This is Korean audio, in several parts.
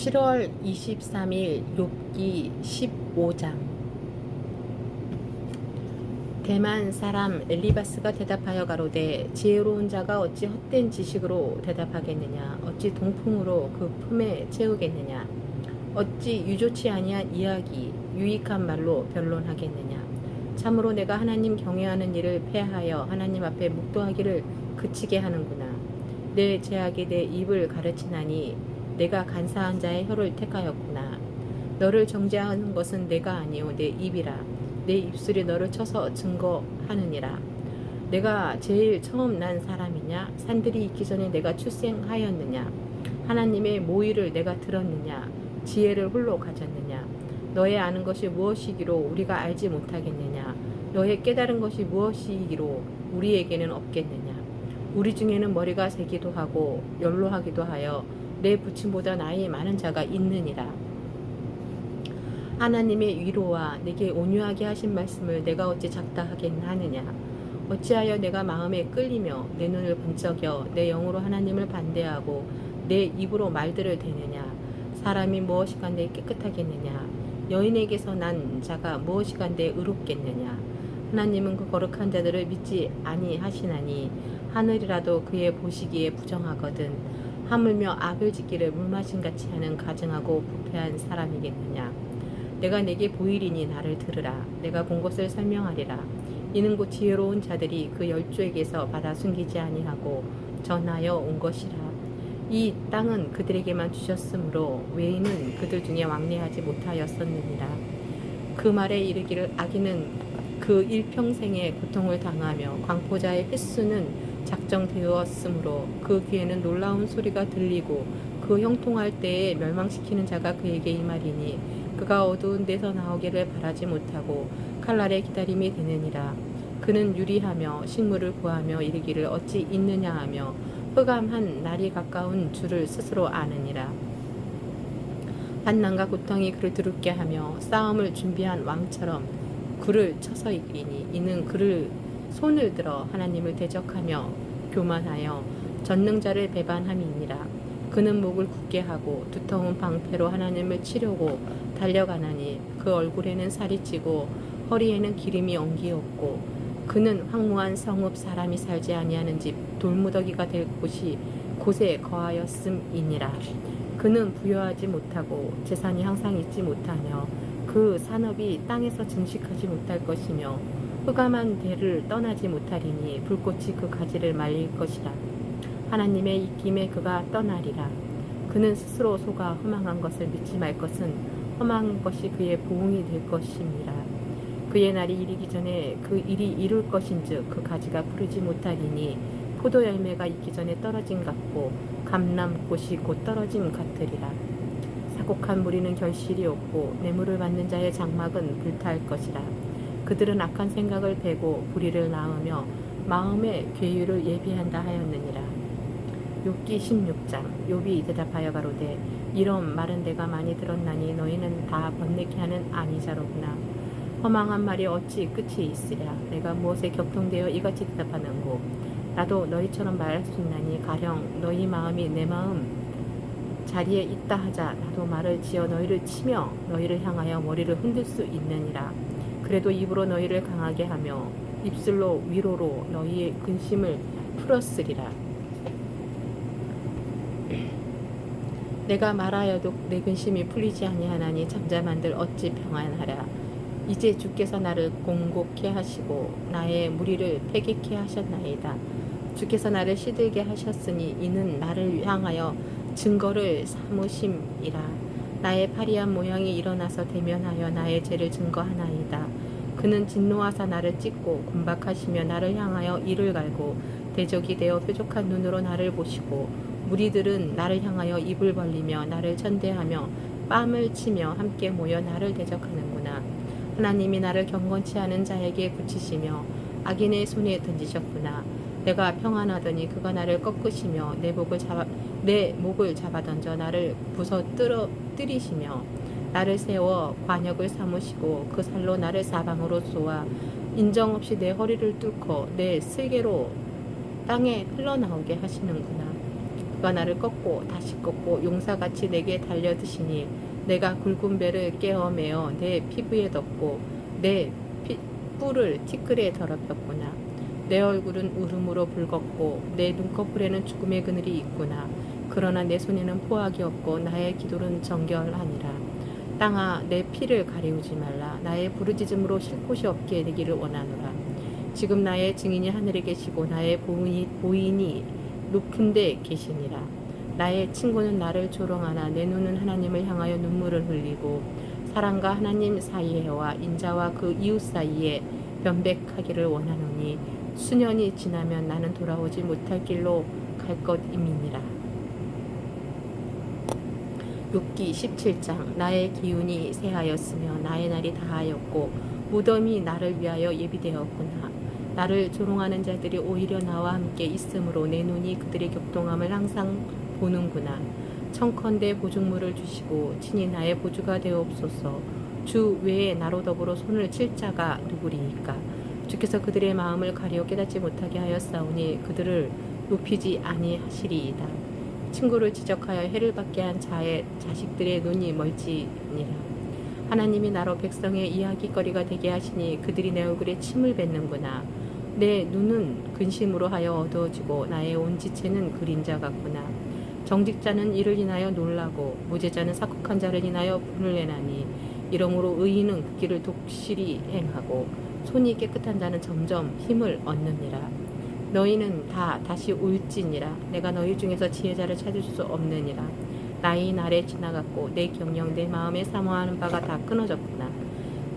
7월 23일 욥기 15장. 대만 사람 엘리바스가 대답하여 가로되 지혜로운 자가 어찌 헛된 지식으로 대답하겠느냐? 어찌 동풍으로 그 품에 채우겠느냐? 어찌 유조치 아니한 이야기 유익한 말로 변론하겠느냐? 참으로 내가 하나님 경외하는 일을 폐하여 하나님 앞에 묵도하기를 그치게 하는구나. 내 제약이 내 입을 가르치나니 내가 간사한 자의 혀를 택하였구나. 너를 정죄하는 것은 내가 아니요 내 입이라. 내 입술이 너를 쳐서 증거하느니라. 내가 제일 처음 난 사람이냐? 산들이 있기 전에 내가 출생하였느냐? 하나님의 모의를 내가 들었느냐? 지혜를 홀로 가졌느냐? 너의 아는 것이 무엇이기로 우리가 알지 못하겠느냐? 너의 깨달은 것이 무엇이기로 우리에게는 없겠느냐? 우리 중에는 머리가 새기도 하고 연로하기도 하여 내 부친보다 나이 많은 자가 있느니라. 하나님의 위로와 내게 온유하게 하신 말씀을 내가 어찌 작다 하겠느냐? 어찌하여 내가 마음에 끌리며 내 눈을 번쩍여 내 영으로 하나님을 반대하고 내 입으로 말들을 대느냐? 사람이 무엇이 간데 깨끗하겠느냐? 여인에게서 난 자가 무엇이 간데 의롭겠느냐? 하나님은 그 거룩한 자들을 믿지 아니하시나니 하늘이라도 그의 보시기에 부정하거든 하물며 악을 짓기를 물마신 같이 하는 가증하고 부패한 사람이겠느냐. 내가 내게 보이리니 나를 들으라. 내가 본 것을 설명하리라. 이는 곧 지혜로운 자들이 그 열조에게서 받아 숨기지 아니하고 전하여 온 것이라. 이 땅은 그들에게만 주셨으므로 외인은 그들 중에 왕래하지 못하였었느니라. 그 말에 이르기를 악인은 그 일평생의 고통을 당하며 광포자의 횟수는 작정되었으므로 그 귀에는 놀라운 소리가 들리고 그 형통할 때에 멸망시키는 자가 그에게 임하리니 그가 어두운 데서 나오기를 바라지 못하고 칼날의 기다림이 되느니라. 그는 유리하며 식물을 구하며 이르기를 어찌 있느냐 하며 흑암한 날이 가까운 줄을 스스로 아느니라. 반난과 고통이 그를 두렵게 하며 싸움을 준비한 왕처럼 그를 쳐서 이기니 이는 그를 손을 들어 하나님을 대적하며 교만하여 전능자를 배반함이니라. 그는 목을 굳게 하고 두터운 방패로 하나님을 치려고 달려가나니 그 얼굴에는 살이 찌고 허리에는 기름이 엉기었고 그는 황무한 성읍 사람이 살지 아니하는 집 돌무더기가 될 곳이 곳에 거하였음이니라. 그는 부여하지 못하고 재산이 항상 있지 못하며 그 산업이 땅에서 증식하지 못할 것이며 흑암한 대를 떠나지 못하리니 불꽃이 그 가지를 말릴 것이라. 하나님의 입김에 그가 떠나리라. 그는 스스로 속아 허망한 것을 믿지 말 것은 허망한 것이 그의 보응이 될 것입니다. 그의 날이 이르기 전에 그 일이 이룰 것인즉 그 가지가 푸르지 못하리니 포도 열매가 있기 전에 떨어진 같고 감람꽃이 곧 떨어짐 같으리라. 사곡한 무리는 결실이 없고 뇌물을 받는 자의 장막은 불탈 것이라. 그들은 악한 생각을 베고 불의를 낳으며 마음의 괴유를 예비한다 하였느니라. 욥기 16장 욥이 대답하여 가로되 이런 말은 내가 많이 들었나니 너희는 다 번뇌케 하는 아니자로구나. 허망한 말이 어찌 끝이 있으랴. 내가 무엇에 격통되어 이같이 대답하는고. 나도 너희처럼 말할 수 있나니 가령 너희 마음이 내 마음 자리에 있다 하자 나도 말을 지어 너희를 치며 너희를 향하여 머리를 흔들 수 있느니라. 그래도 입으로 너희를 강하게 하며 입술로 위로로 너희의 근심을 풀었으리라. 내가 말하여도 내 근심이 풀리지 아니하나니 잠잠한들 어찌 평안하랴. 이제 주께서 나를 공곡케 하시고 나의 무리를 패기케 하셨나이다. 주께서 나를 시들게 하셨으니 이는 나를 향하여 증거를 삼으심이라. 나의 파리한 모양이 일어나서 대면하여 나의 죄를 증거하나이다. 그는 진노하사 나를 찢고 곤박하시며 나를 향하여 이를 갈고 대적이 되어 뾰족한 눈으로 나를 보시고 무리들은 나를 향하여 입을 벌리며 나를 천대하며 뺨을 치며 함께 모여 나를 대적하는구나. 하나님이 나를 경건치 않은 자에게 붙이시며 악인의 손에 던지셨구나. 내가 평안하더니 그가 나를 꺾으시며 내 목을 잡아 내 목을 잡아 던져 나를 부서뜨려 뜨리시며 나를 세워 관역을 삼으시고 그 살로 나를 사방으로 쏘아 인정 없이 내 허리를 뚫고 내 슬개로 땅에 흘러나오게 하시는구나. 그가 나를 꺾고 다시 꺾고 용사같이 내게 달려드시니 내가 굵은 배를 깨어매어 내 피부에 덮고 내 피, 뿔을 티끌에 더럽혔구나. 내 얼굴은 울음으로 붉었고 내 눈꺼풀에는 죽음의 그늘이 있구나. 그러나 내 손에는 포악이 없고 나의 기도는 정결하니라. 땅아 내 피를 가리우지 말라. 나의 부르짖음으로 쉴 곳이 없게 되기를 원하노라. 지금 나의 증인이 하늘에 계시고 나의 보인이, 보인이 높은 데 계시니라. 나의 친구는 나를 조롱하나 내 눈은 하나님을 향하여 눈물을 흘리고 사랑과 하나님 사이에와 인자와 그 이웃 사이에 변백하기를 원하 노니 수년이 지나면 나는 돌아오지 못할 길로 갈 것임이니라. 욥기 17장 나의 기운이 새하였으며 나의 날이 다하였고 무덤이 나를 위하여 예비되었구나. 나를 조롱하는 자들이 오히려 나와 함께 있으므로 내 눈이 그들의 격동함을 항상 보는구나. 청컨대 보증물을 주시고 친히 나의 보주가 되옵소서. 주 외에 나로 더불어 손을 칠 자가 누구리이까? 주께서 그들의 마음을 가려 깨닫지 못하게 하였사오니 그들을 높이지 아니하시리이다. 친구를 지적하여 해를 받게 한 자의 자식들의 눈이 멀지니라. 하나님이 나로 백성의 이야기거리가 되게 하시니 그들이 내 얼굴에 침을 뱉는구나. 내 눈은 근심으로 하여 어두워지고 나의 온 지체는 그림자 같구나. 정직자는 이를 인하여 놀라고 무죄자는 사국한 자를 인하여 분을 내나니 이러므로 의인은 그 길을 독실히 행하고 손이 깨끗한 자는 점점 힘을 얻느니라. 너희는 다 다시 올지니라. 내가 너희 중에서 지혜자를 찾을 수 없느니라. 나이 날에 지나갔고 내 경영 내 마음에 사모하는 바가 다 끊어졌구나.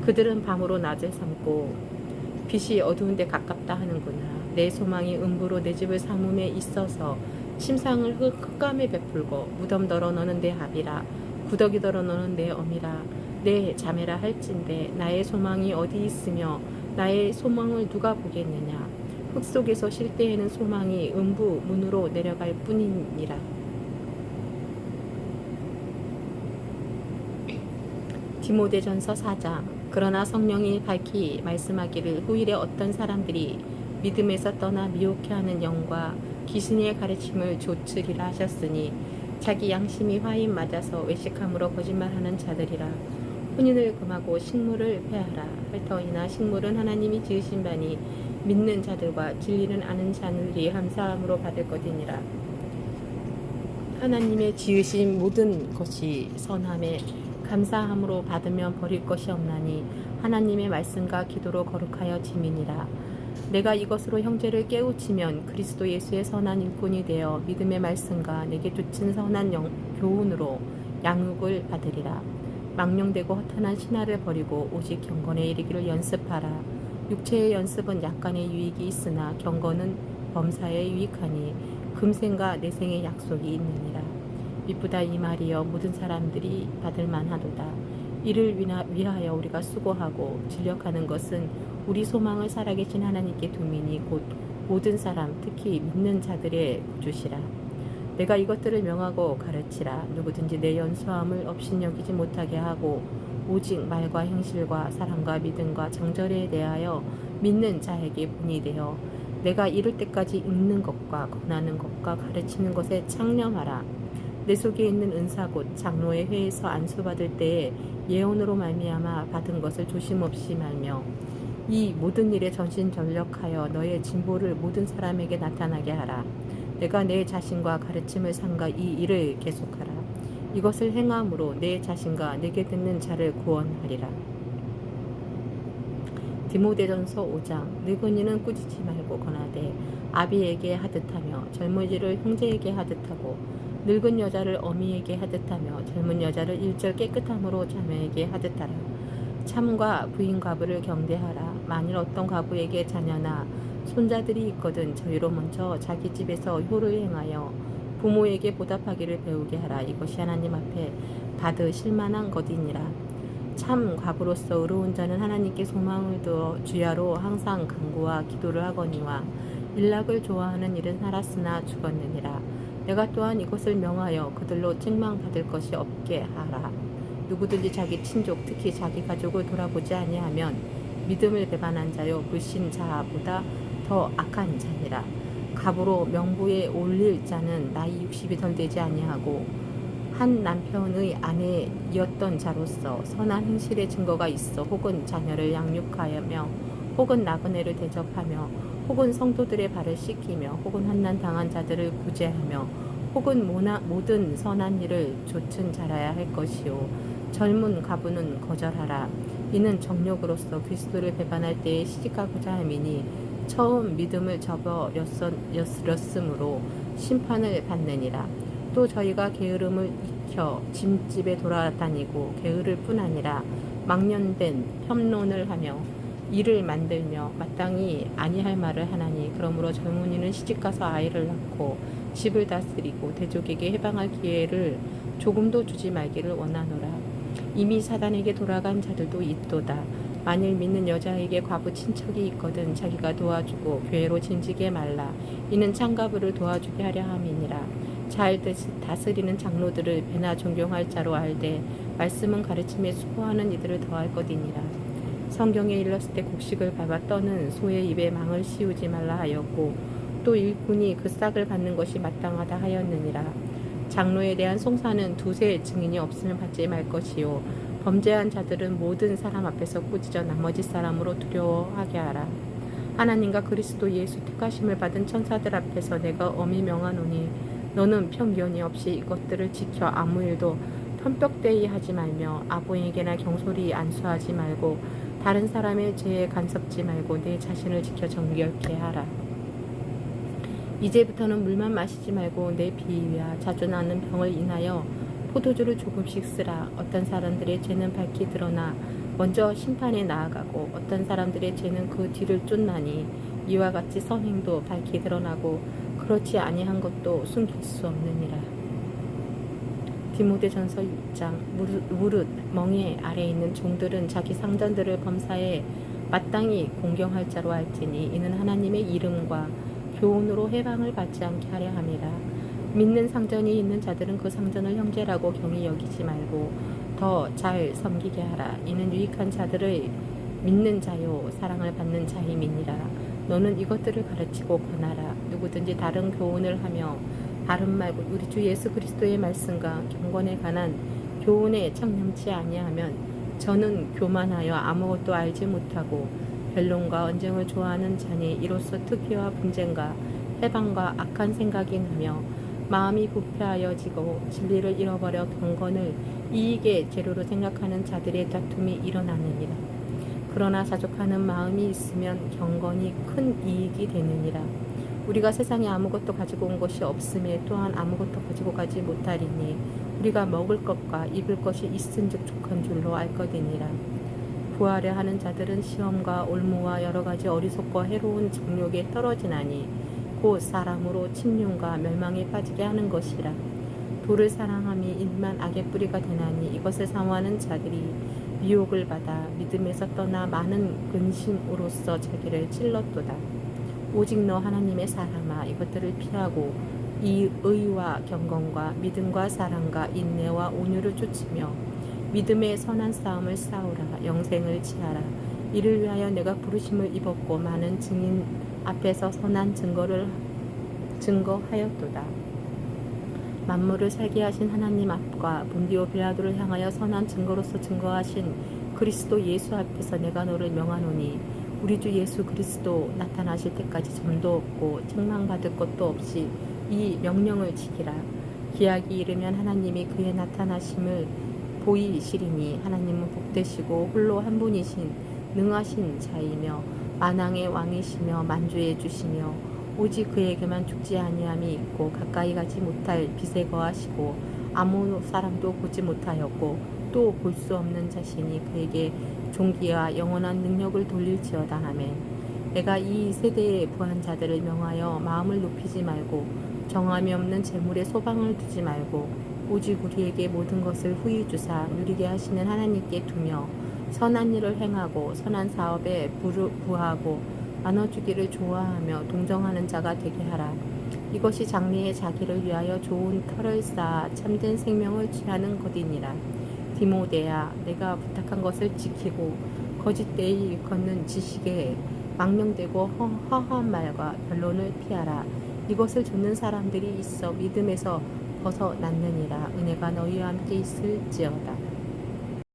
그들은 밤으로 낮을 삼고 빛이 어두운데 가깝다 하는구나. 내 소망이 음부로 내 집을 삼음에 있어서 심상을 흙, 흑감에 베풀고 무덤더러 너는 내 합이라 구더기더러 너는 내 어미라 내 자매라 할진대 나의 소망이 어디 있으며 나의 소망을 누가 보겠느냐? 흙 속에서 쉴 때에는 소망이 음부 문으로 내려갈 뿐이니라. 디모데전서 4장. 그러나 성령이 밝히 말씀하기를 후일에 어떤 사람들이 믿음에서 떠나 미혹해하는 영과 기신의 가르침을 조츠리라 하셨으니 자기 양심이 화인 맞아서 외식함으로 거짓말하는 자들이라 혼인을 금하고 식물을 폐하라. 헐터이나 식물은 하나님이 지으신 바니 믿는 자들과 진리는 아는 자들이 감사함으로 받을 것이니라. 하나님의 지으신 모든 것이 선함에 감사함으로 받으면 버릴 것이 없나니 하나님의 말씀과 기도로 거룩하여 지민이라. 내가 이것으로 형제를 깨우치면 그리스도 예수의 선한 일꾼이 되어 믿음의 말씀과 내게 주친 선한 영, 교훈으로 양육을 받으리라. 망령되고 허탄한 신화를 버리고 오직 경건에 이르기를 연습하라. 육체의 연습은 약간의 유익이 있으나 경건은 범사에 유익하니 금생과 내생의 약속이 있느니라. 미쁘다 이 말이여 모든 사람들이 받을 만하도다. 이를 위하여 우리가 수고하고 진력하는 것은 우리 소망을 살아계신 하나님께 두민이 곧 모든 사람 특히 믿는 자들의 구주시라. 내가 이것들을 명하고 가르치라. 누구든지 내 연수함을 업신여기지 못하게 하고 오직 말과 행실과 사랑과 믿음과 정절에 대하여 믿는 자에게 본이 되어 내가 이룰 때까지 읽는 것과 권하는 것과 가르치는 것에 창념하라. 내 속에 있는 은사 곧 장로의 회에서 안수받을 때에 예언으로 말미암아 받은 것을 조심 없이 말며 이 모든 일에 전신전력하여 너의 진보를 모든 사람에게 나타나게 하라. 내가 내 자신과 가르침을 삼가 이 일을 계속하라. 이것을 행함으로 내 자신과 내게 듣는 자를 구원하리라. 디모데전서 5장 늙은이는 꾸짖지 말고 권하되 아비에게 하듯하며 젊은 이를 형제에게 하듯하고 늙은 여자를 어미에게 하듯하며 젊은 여자를 일절 깨끗함으로 자매에게 하듯하라. 참과 부인 과부를 경대하라. 만일 어떤 과부에게 자녀나 손자들이 있거든 저희로 먼저 자기 집에서 효를 행하여 부모에게 보답하기를 배우게 하라. 이것이 하나님 앞에 받으실 만한 것이니라. 참 과부로서 의로운 자는 하나님께 소망을 두어 주야로 항상 간구와 기도를 하거니와 일락을 좋아하는 일은 살았으나 죽었느니라. 내가 또한 이것을 명하여 그들로 책망받을 것이 없게 하라. 누구든지 자기 친족 특히 자기 가족을 돌아보지 아니하면 믿음을 배반한 자요 불신 자보다 더 악한 자니라. 갑으로 명부에 올릴 자는 나이 60이 덜 되지 아니하고 한 남편의 아내였던 자로서 선한 행실의 증거가 있어 혹은 자녀를 양육하며 혹은 나그네를 대접하며 혹은 성도들의 발을 씻기며 혹은 환난 당한 자들을 구제하며 혹은 모나, 모든 선한 일을 조튼 잘해야 할 것이요 젊은 가부는 거절하라 이는 정욕으로서 그리스도를 배반할 때에 시집가고자 함이니 처음 믿음을 접어였으므로 심판을 받느니라. 또 저희가 게으름을 익혀 짐집에 돌아다니고 게으를 뿐 아니라 망년된 평론을 하며 일을 만들며 마땅히 아니할 말을 하나니 그러므로 젊은이는 시집가서 아이를 낳고 집을 다스리고 대족에게 해방할 기회를 조금도 주지 말기를 원하노라 이미 사단에게 돌아간 자들도 있도다. 만일 믿는 여자에게 과부 친척이 있거든 자기가 도와주고 교회로 진지게 말라. 이는 창가부를 도와주게 하려 함이니라. 잘 다스리는 장로들을 배나 존경할 자로 알되 말씀은 가르침에 수고하는 이들을 더할 것이니라. 성경에 일렀을 때 곡식을 밟아 떠는 소의 입에 망을 씌우지 말라 하였고 또 일꾼이 그 싹을 받는 것이 마땅하다 하였느니라 장로에 대한 송사는 두세 증인이 없으면 받지 말 것이요 범죄한 자들은 모든 사람 앞에서 꾸짖어 나머지 사람으로 두려워하게 하라 하나님과 그리스도 예수 택하심을 받은 천사들 앞에서 내가 엄히 명하노니 너는 편견이 없이 이것들을 지켜 아무 일도 편벽되이 하지 말며 아부에게나 경솔히 안수하지 말고 다른 사람의 죄에 간섭지 말고 내 자신을 지켜 정결케 하라. 이제부터는 물만 마시지 말고 내 비위와 자주 나는 병을 인하여 포도주를 조금씩 쓰라. 어떤 사람들의 죄는 밝히 드러나 먼저 심판에 나아가고 어떤 사람들의 죄는 그 뒤를 쫓나니 이와 같이 선행도 밝히 드러나고 그렇지 아니한 것도 숨길 수 없느니라. 디모데전서 6장 무릇, 멍에 아래 있는 종들은 자기 상전들을 범사에 마땅히 공경할 자로 할지니 이는 하나님의 이름과 교훈으로 해방을 받지 않게 하려 함이라. 믿는 상전이 있는 자들은 그 상전을 형제라고 경히 여기지 말고 더 잘 섬기게 하라. 이는 유익한 자들을 믿는 자요 사랑을 받는 자임이니라. 너는 이것들을 가르치고 권하라. 누구든지 다른 교훈을 하며 다른 말고 우리 주 예수 그리스도의 말씀과 경건에 관한 교훈에 청렴치 아니하면 저는 교만하여 아무것도 알지 못하고 변론과 언쟁을 좋아하는 자니 이로써 특기와 분쟁과 해방과 악한 생각이 나며 마음이 부패하여지고 진리를 잃어버려 경건을 이익의 재료로 생각하는 자들의 다툼이 일어나느니라. 그러나 자족하는 마음이 있으면 경건이 큰 이익이 되느니라. 우리가 세상에 아무것도 가지고 온 것이 없음에 또한 아무것도 가지고 가지 못하리니 우리가 먹을 것과 입을 것이 있은즉 족한 줄로 알 것이니라. 부하려 하는 자들은 시험과 올무와 여러 가지 어리석고 해로운 정욕에 떨어지나니 곧 사람으로 침륜과 멸망에 빠지게 하는 것이라. 도를 사랑함이 일만 악의 뿌리가 되나니 이것을 사모하는 자들이 미혹을 받아 믿음에서 떠나 많은 근심으로써 자기를 찔렀도다. 오직 너 하나님의 사람아 이것들을 피하고 이 의와 경건과 믿음과 사랑과 인내와 온유를 쫓으며 믿음의 선한 싸움을 싸우라 영생을 지하라 이를 위하여 내가 부르심을 입었고 많은 증인 앞에서 선한 증거를 증거하였도다. 만물을 살게 하신 하나님 앞과 본디오 빌라도를 향하여 선한 증거로서 증거하신 그리스도 예수 앞에서 내가 너를 명하노니 우리 주 예수 그리스도 나타나실 때까지 점도 없고 책망받을 것도 없이 이 명령을 지키라. 기약이 이르면 하나님이 그의 나타나심을 보이시리니 하나님은 복되시고 홀로 한 분이신 능하신 자이며 만왕의 왕이시며 만주해 주시며 오직 그에게만 죽지 아니함이 있고 가까이 가지 못할 빛에 거하시고 아무 사람도 보지 못하였고 또 볼 수 없는 자신이 그에게 종기와 영원한 능력을 돌릴지어다. 하매 내가 이 세대의 부한 자들을 명하여 마음을 높이지 말고 정함이 없는 재물에 소방을 두지 말고 오직 우리에게 모든 것을 후히 주사 누리게 하시는 하나님께 두며 선한 일을 행하고 선한 사업에 부하고 나눠주기를 좋아하며 동정하는 자가 되게 하라. 이것이 장래의 자기를 위하여 좋은 털을 쌓아 참된 생명을 취하는 것이니라. 디모데야, 내가 부탁한 것을 지키고 거짓되이 걷는 지식에 망령되고 허, 허한 말과 변론을 피하라. 이것을 듣는 사람들이 있어 믿음에서 벗어났느니라. 은혜가 너희와 함께 있을지어다